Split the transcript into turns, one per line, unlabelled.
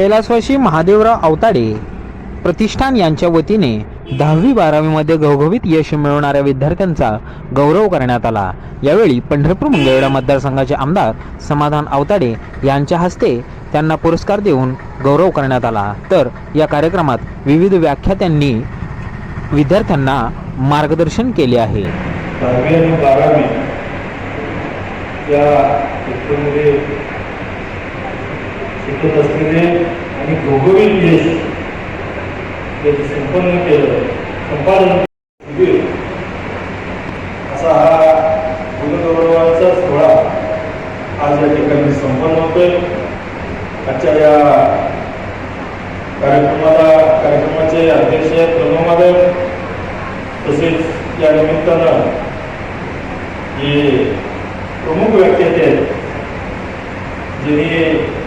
कैलासवासी महादेवराव अवताडे प्रतिष्ठान यांच्या वतीने दहावी बारावीमध्ये घवघवीत यश मिळवणाऱ्या विद्यार्थ्यांचा गौरव करण्यात आला. यावेळी पंढरपूर मंगळवेढा मतदारसंघाचे आमदार समाधान अवताडे यांच्या हस्ते त्यांना पुरस्कार देऊन गौरव करण्यात आला. तर या कार्यक्रमात विविध व्याख्यात्यांनी विद्यार्थ्यांना मार्गदर्शन केले आहे.
दहावी आणि बारावी या शिकत असलेले आणि घोघवीत देश त्याचे संपन्न केलं संपादन असा हा गुणगौरवाचा सोहळा आज या ठिकाणी संपन्न होतोय. आजच्या या कार्यक्रमाला कार्यक्रमाचे अध्यक्ष प्रणव माधव तसेच या निमित्तानं जे प्रमुख व्यक्ती आहेत ज्यांनी